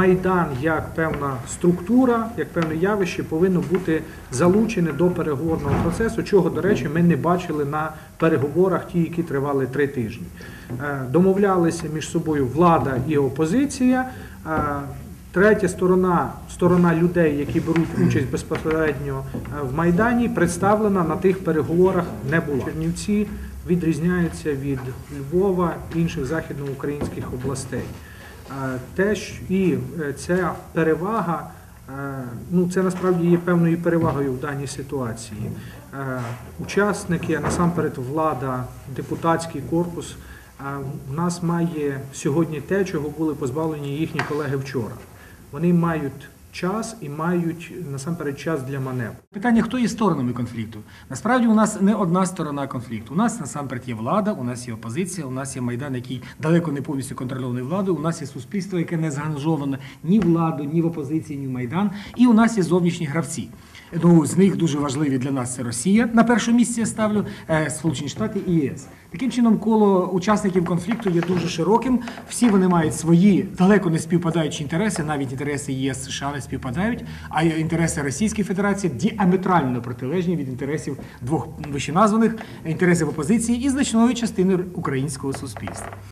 Майдан як певна структура, як певне явище повинно бути залучене до переговорного процесу, чого, до речі, ми не бачили на переговорах, ті, які тривали три тижні. Е, Домовлялися між собою влада і опозиція. Е, Третя сторона, сторона людей, які беруть участь безпосередньо е, в Майдані, представлена на тих переговорах не була. Чернівці відрізняються від Львова інших західноукраїнських областей. Е, Теж і е, ця перевага, е, ну це насправді є певною перевагою в даній ситуації. Е, Учасники, а насамперед влада, депутатський корпус, в нас має сьогодні те, чого були позбавлені їхні колеги вчора. Вони мають час і мають насамперед час для маневру. Питання, хто є сторонами конфлікту? Насправді у нас не одна сторона конфлікту. У нас насамперед є влада, у нас є опозиція, у нас є майдан, який далеко не повністю контрольований владою. У нас є суспільство, яке не заангажоване ні владу, ні в опозиції, ні в майдан. І у нас є зовнішні гравці. Ну, з них дуже важливі для нас це Росія. На першому місці я ставлю е, Сполучені Штати і ЄС. Таким чином, коло учасників конфлікту є дуже широким. Всі вони мають свої далеко не співпадаючі інтереси, навіть інтереси ЄС США співпадають, а інтереси Російської Федерації діаметрально протилежні від інтересів двох вищеназваних інтересів опозиції і значної частини українського суспільства.